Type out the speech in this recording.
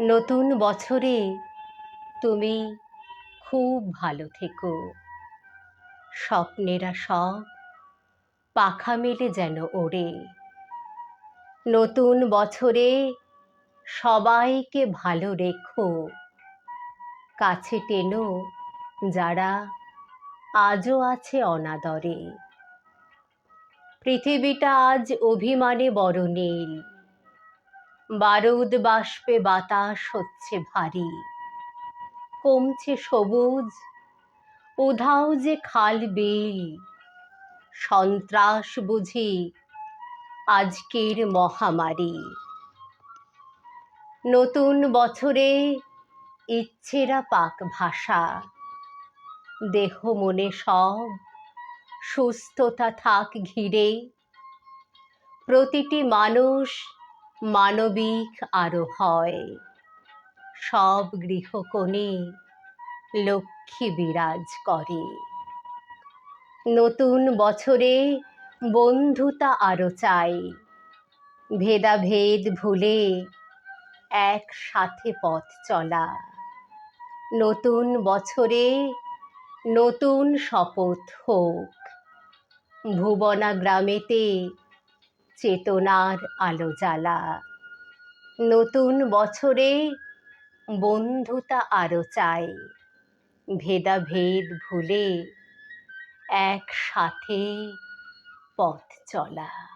নতুন বছরে তুমি খুব ভালো থেকো। স্বপ্নেরা সব পাখা মেলে যেন ওড়ে। নতুন বছরে সবাইকে ভালো রেখো। কাছে টেনো যারা আজও আছে অনাদরে। পৃথিবীটা আজ অভিমানে বড় নীল। বারুদ বাষ্পে বাতাস হচ্ছে ভারী। কমছে সবুজ, উধাও যে খাল বিল সন্ত্রাস বুঝি আজকের মহামারী। নতুন বছরে ইচ্ছেরা পাক ভাষা। দেহ মনে সব, সুস্থতা থাক ঘিরে। প্রতিটি মানুষ মানবিক আরও হয়। সব গৃহকোণে লক্ষ্মী বিরাজ করে। নতুন বছরে বন্ধুতা আরও চাই। ভেদাভেদ ভুলে একসাথে পথ চলা। নতুন বছরে নতুন শপথ হোক। ভুবনা গ্রামেতে চেতনার আলো জ্বালা। নতুন বছরে বন্ধুতা আরও চাই। ভেদাভেদ ভুলে একসাথে পথ চলা।